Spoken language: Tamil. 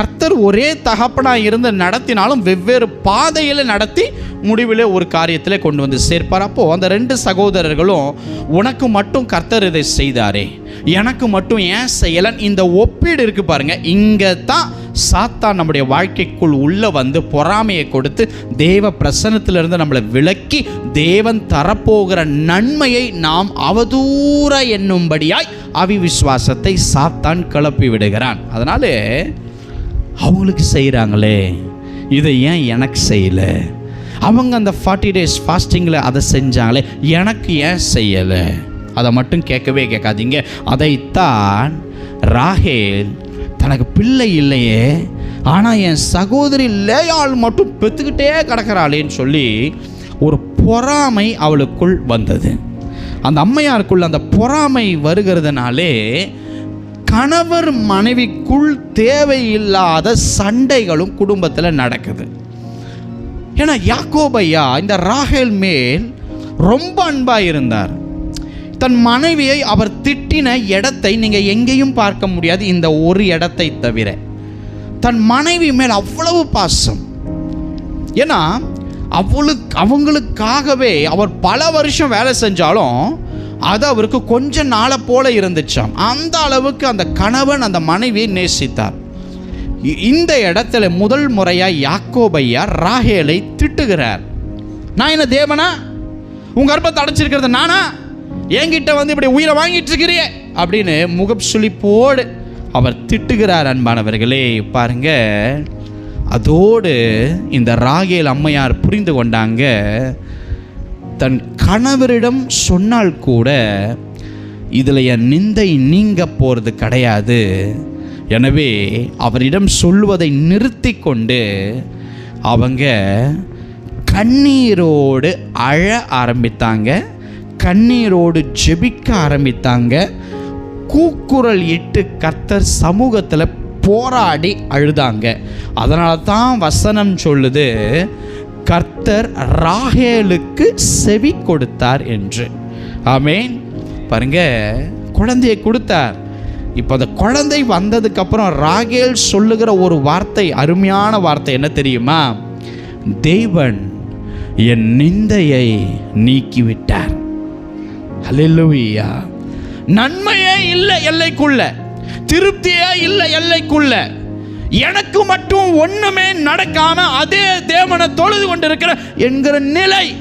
கர்த்தர் ஒரே தகப்பனாக இருந்து நடத்தினாலும் வெவ்வேறு பாதையில் நடத்தி முடிவிலே ஒரு காரியத்தில் கொண்டு வந்து சேர்ப்பார். அப்போது அந்த ரெண்டு சகோதரர்களும் உனக்கு மட்டும் கர்த்தர் இதை செய்தாரே. எனக்கு மட்டும் ஏன் செய்யலன் இந்த ஒப்பீடு இருக்கு பாருங்க. இங்கே தான் சாத்தான் நம்முடைய வாழ்க்கைக்குள் உள்ளே வந்து பொறாமையை கொடுத்து தேவ பிரசனத்திலிருந்து நம்மளை விலக்கி தேவன் தரப்போகிற நன்மையை நாம் அவதூற என்னும்படியாய் அவிவிஸ்வாசத்தை சாத்தான் கிளப்பி விடுகிறான். அதனால அவங்களுக்கு செய்கிறாங்களே இதை ஏன் எனக்கு செய்யலை? அவங்க அந்த ஃபார்ட்டி டேஸ் ஃபாஸ்டிங்கில் அதை செஞ்சாங்களே. எனக்கு ஏன் செய்யலை? அதை மட்டும் கேட்கவே கேட்காதீங்க. அதைத்தான் ராகேல் தனக்கு பிள்ளை இல்லையே. ஆனால் என் சகோதரி லேயாள் மட்டும் பெற்றுக்கிட்டே கிடக்கிறாளேன்னு சொல்லி ஒரு பொறாமை அவளுக்குள் வந்தது. அந்த அம்மையாருக்குள்ள அந்த பொறாமை வருகிறதுனாலே கணவர் மனைவிக்குள் தேவையில்லாத சண்டைகளும் குடும்பத்தில் நடக்குது. ஏன்னா யாக்கோபையா இந்த ராகேல் மேல் ரொம்ப அன்பாக இருந்தார். தன் மனைவியை அவர் திட்டின இடத்தை நீங்கள் எங்கேயும் பார்க்க முடியாது இந்த ஒரு இடத்தை தவிர. தன் மனைவி மேல் அவ்வளவு பாசம். ஏன்னா அவளுக்கு அவங்களுக்காகவே அவர் பல வருஷம் வேலை செஞ்சாலும் அது அவருக்கு கொஞ்ச நாளை போல இருந்துச்சாம். அந்த அளவுக்கு அந்த கணவன் அந்த மனைவியை நேசித்தார். இ- இந்த இடத்துல முதல் முறையாக யாக்கோபையா ராகேலை திட்டுகிறார். நான் என்ன தேவனா? உன் கர்ப்பத்தை அடைச்சிருக்கிறது நானா? என்கிட்ட வந்து இப்படி உயிரை வாங்கிட்டு இருக்கிறியே அப்படின்னு முகச்சுளிப்போடு அவர் திட்டுகிறார் அன்பானவர்களே பாருங்க. அதோடு இந்த ராகேல் அம்மையார் புரிந்து கொண்டாங்க. தன் கணவரிடம் சொன்னால் கூட இதில் என் நிந்தை நீங்க போகிறது கிடையாது. எனவே அவரிடம் சொல்வதை நிறுத்தி கொண்டு அவங்க கண்ணீரோடு அழ ஆரம்பித்தாங்க. கண்ணீரோடு ஜெபிக்க ஆரம்பித்தாங்க. கூக்குரல் இட்டு கர்த்தர் சமூகத்தில் போராடி அழுதாங்க. அதனால தான் வசனம் சொல்லுது கர்த்தர் ராகேலுக்கு செவி கொடுத்தார் என்று. ஆமேன். பாருங்க குழந்தையை கொடுத்தார். இப்போ அந்த குழந்தை வந்ததுக்கப்புறம் ராகேல் சொல்லுகிற ஒரு வார்த்தை அருமையான வார்த்தை என்ன தெரியுமா? தேவன் என் நிந்தையை நீக்கிவிட்டார். ஹalleluya நன்மையே இல்லை எல்லைக்குள்ள. திருப்தியே இல்லை எல்லைக்குள்ள. எனக்கு மட்டும் ஒண்ணுமே நடக்காம அதே தேவனை தொழுது கொண்டிருக்கிற என்கிற நிலை.